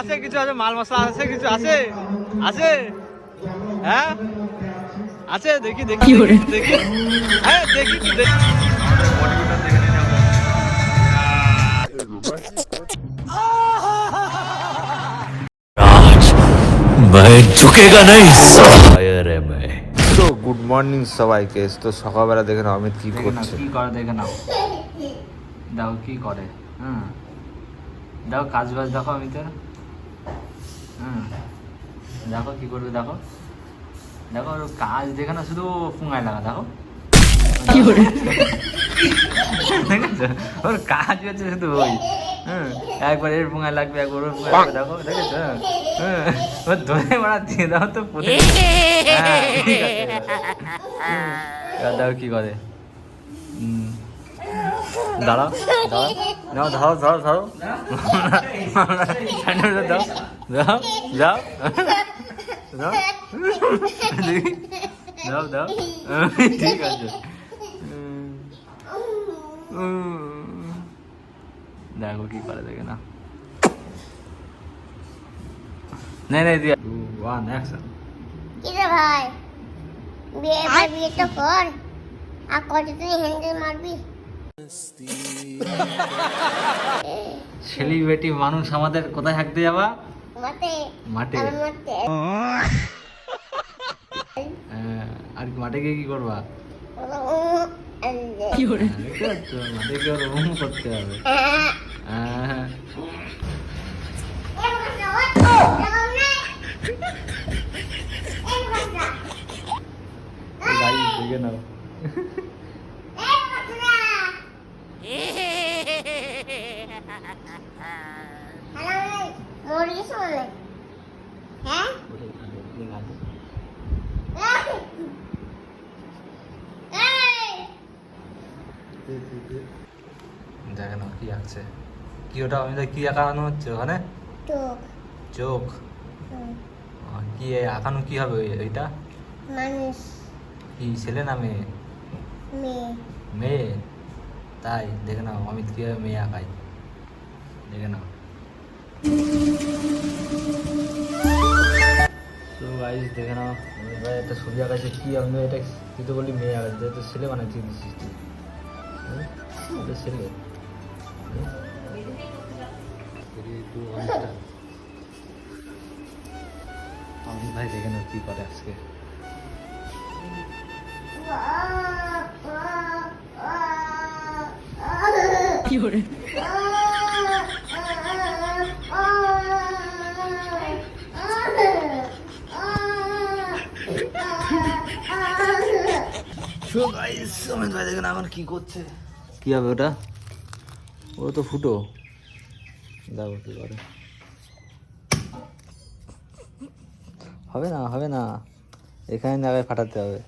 আছে কিছু আছে মাল মশলা আছে কিছু আছে আছে হ্যাঁ আছে দেখি দেখি দেখি দেখি হ্যাঁ দেখি তো দেখি मैं झुकेगा नहीं फायर है मैं তো গুড মর্নিং সবাইকে তো সকালবেলা দেখেন অমিত কি দেখে নাও, করছে কি করে দেখে নাও দেখো কি করে হুম দেখো কাজ বাজ দেখো আমি তো হুম। দেখো কি করবে দেখো। দেখো ওর কাজ দেখে না শুধু ফুঙায় লাগা দেখো। ওর কাজ হচ্ছে শুধু ওই। হুম। একবার এর ফুঙায় লাগবে একবার ওর ফুঙায় লাগবে দেখো দেখেছ? হ্যাঁ ওর ধরে মারা দিয়ে দাও তো পুঁতে হ্যাঁ, দেখো কি করে। হুম। দাঁড়াও দাঁড়াও। নাও ধরো ধরো ধরো সাইডে দাও দাও যাও দাও দেখি। দাও দাও ঠিক আছে। দেখো কি করে দেখে না নেই নেই দিয়া। ওয়ান অ্যাকশন কিরে ভাই বিয়ে এবার বিয়ে তো কর। আর কত তুই হ্যান্ডেল মারবি? সেলিব্রিটি মানুষ আমাদের কোথায় থাকতে যাবা? মাঠে। মাঠে। আর মাঠে। আর কি মাঠে গিয়ে কি করবা? মাঠে গিয়ে রুম করতে হবে। হ্যাঁ। দেখে নাও। মুরগি শুনলে হ্যাঁ দেখে নাও কি আছে। কি ওটা আমি কি আঁকানো হচ্ছে ওখানে? চোখ। কি আঁকানো কি হবে ওইটা? মানুষ। কি ছেলে না মেয়ে? মেয়ে। মেয়ে? তাই, দেখে নাও, অমিত কীভাবে মেয়ে আঁকাই দেখে নাও। তো দেখে নাও ভাই একটা ছবি আঁকাইছে, কি আমি এটা তুই তো বললি মেয়ে আঁকাইছে তো ছেলে বানাইছি দিছিস তুই ছেলে। তুই। অমিত ভাই, দেখে নাও কি করে আজকে। অমিত ভাই দেখেন এখন কি করছে। কি হবে ওটা? ও তো ফুটো। দেখো কি করে হবে না হবে না। এখানে না ফাটাতে হবে।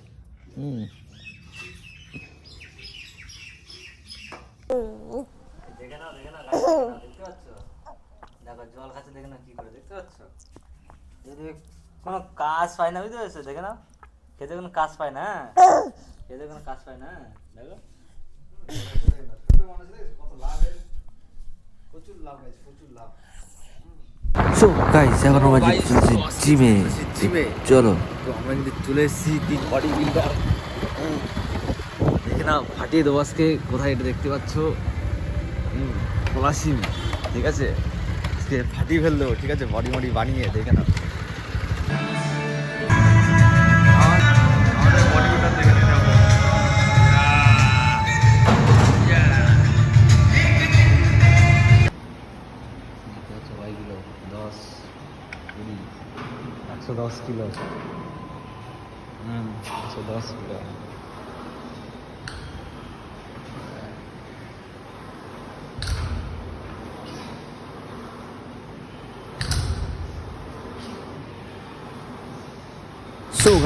হুম। দেখে দেখে দেখো জল খাচ্ছে দেখে নাও কি করে দেখতে পাচ্ছ? যদি কোনো কাজ পায় না বুঝতে পারছ? দেখে নাও। খেতে কোনো কাজ পায় না হ্যাঁ? খেতে কোনো কাজ পায় না দেখো। সো গাইস এখন আমরা চলছি জিমে জিমে চলো। তো আমরা কিন্তু চলে এসেছি তিন বডি বিল্ডার দেখে নাও ফাটিয়ে দেবো আজকে। কোথায় এটা দেখতে পাচ্ছ? পলাশিম ঠিক আছে? আজকে ফাটিয়ে ফেল দেবো ঠিক আছে? বডি মডি বানিয়ে দেখে না একশো দশ কিলো। হুম একশো দশ কিলো।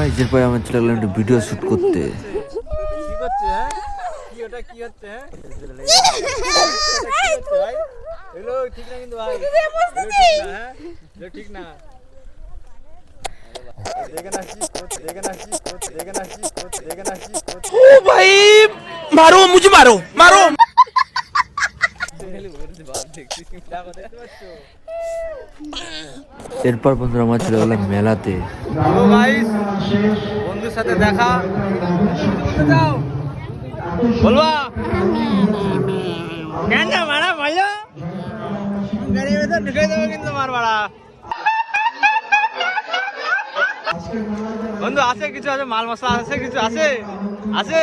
গাইস এরপরে আমরা চলে গেলাম একটু ভিডিও শুট করতে। কি করছে হ্যাঁ কি ওটা এরপর বন্ধুরা আমার চলে গেলাম মেলাতে। বন্ধুর সাথে দেখা। বলবা। কেন মারা ভালো ঢুকে দেবো কিন্তু আমার ভাড়া বন্ধু, আছে কিছু আছে? মাল মশলা আছে, কিছু আছে? আছে?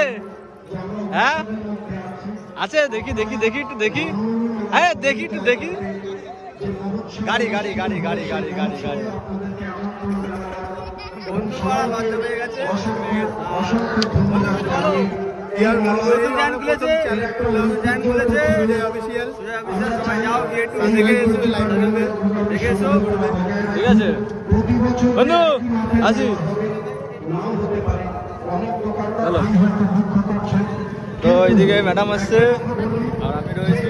হ্যাঁ? আছে, দেখি দেখি দেখি, একটু দেখি। হ্যাঁ দেখি, একটু দেখি। গাড়ি গাড়ি গাড়ি গাড়ি গাড়ি গাড়ি গাড়ি। ঠিক আছে বন্ধু আসি। চলো। তো এইদিকে ম্যাডাম আসছে আর আমি রয়েছি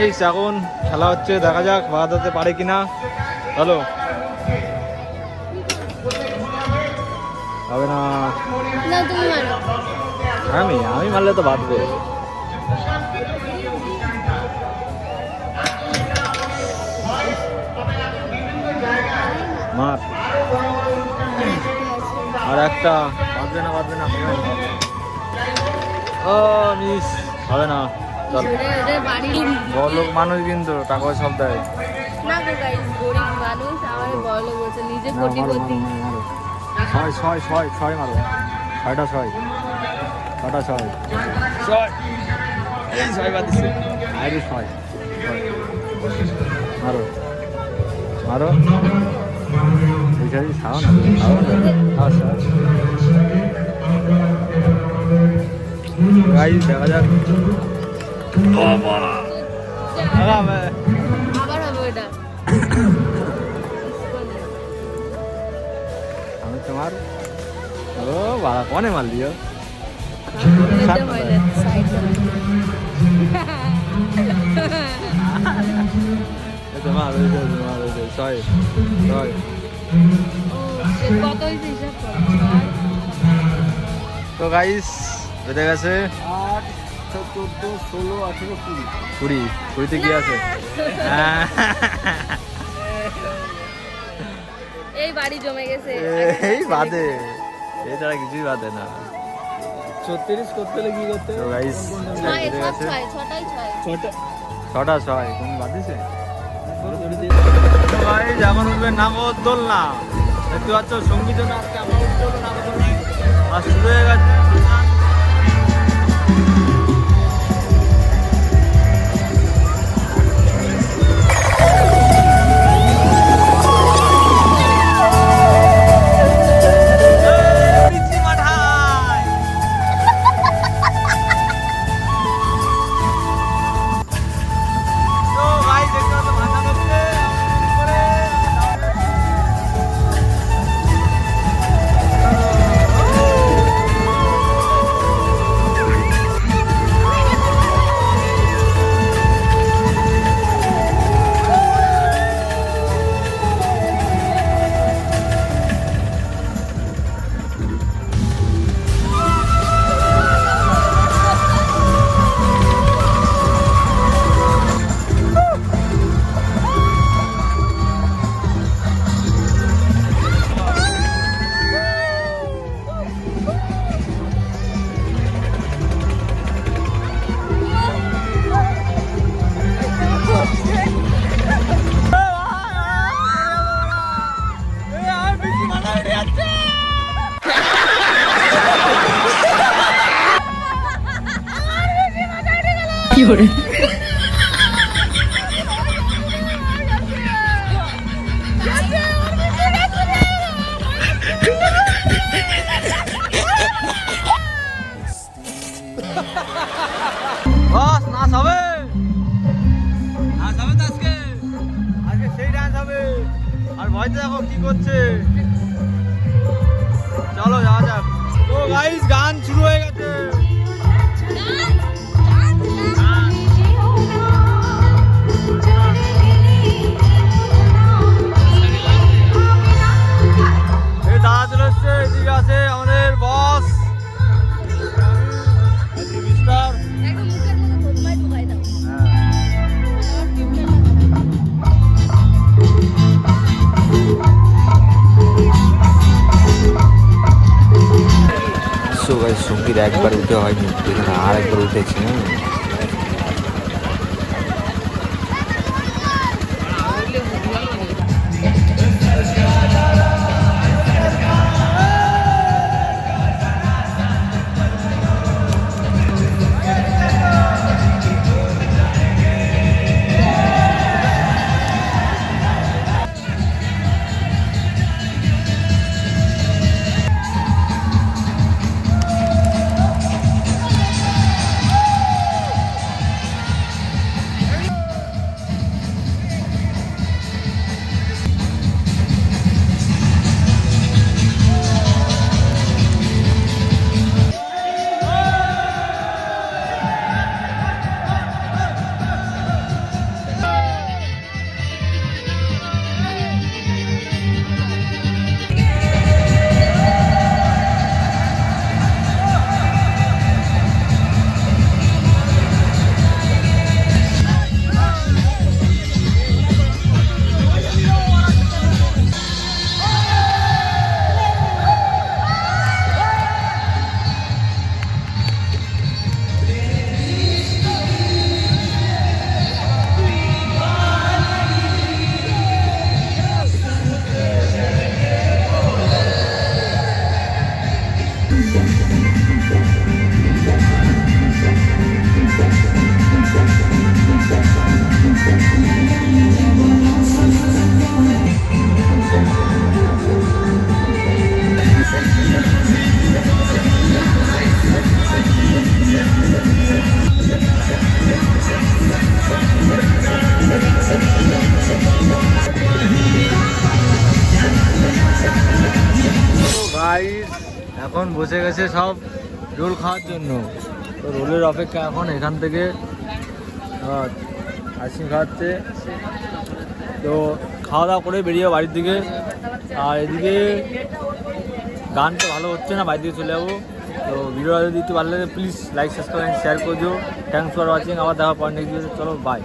গাইস এখন খেলা হচ্ছে দেখা যাক বাঁধাতে পারে কিনা। হ্যালো হবে না। আমি আমি মারলে তো বাঁধবে মার। আর একটা। বাঁধবে না বাঁধবে না। ও মিস হবে না। চল ওদের বাড়ির বড় লোক মানুষ কিন্তু টাকা সব দেয়। না গো গাইস গরিব মানুষ আমার বড় বলছে নিজে কোটিপতি মারো, মারো, মারো। ছয় ছয় ছয় ছয় মারো। ছয়টা ছয়। ছটা ছয়। ছয়। এই ছয় বাদ আরে ছয়। মারো। মারো। বুঝাই খাও না খাও। গাইস দেখা যাক। আবার হবে ওটা আমি তোমার ও বাড়া কনে মার লিও এটা হয় না সাইড এই তো মার ওই যে, ওই যে, মার ওই যে, ছয় ছয় কত হয়েছে হিসাব করো তো গাইস বেঁধে গেছে আট চোদ্দ ষোলো আঠেরো কুড়ি। কুড়ি কুড়িতে কি আছে। এই বাড়ি জমে গেছে। এই বাদে। এই ছাড়া কিছুই বাদে না। ছত্রিশ করতে হলে কি করতে ছটা। ছটা ছয় তুমি বাদিছে? এখন উঠবে নাগরদোল না দেখতে পাচ্ছ সংগীত আজকে আমরা উঠবো নাগরদোল আর শুরু হয়ে গেছে। বস, নাচ হবে। নাচ হবে তো আজকে। আজকে সেই ডান্স হবে। আর ভয়তে দেখো কি করছে। চলো যাওয়া যাক। তো গাইস গান শুরু হয়ে গেছে। সঙ্গীর একবার উঠে হয়নি আর একবার উঠেছে এখন বসে গেছে সব রোল খাওয়ার জন্য। তো রোলের অপেক্ষা এখন এখান থেকে আইসক্রিম খাওয়াচ্ছে। তো খাওয়া দাওয়া করে বেরিয়ে বাড়ির দিকে। আর এদিকে গান তো ভালো হচ্ছে না বাড়ি দিকে চলে যাব। তো ভিডিওটা যদি একটু ভালো লাগে প্লিজ লাইক সাবস্ক্রাইব শেয়ার করে দিও থ্যাংকস ফর ওয়াচিং আবার দেখা পর নেক্সট চলো বাই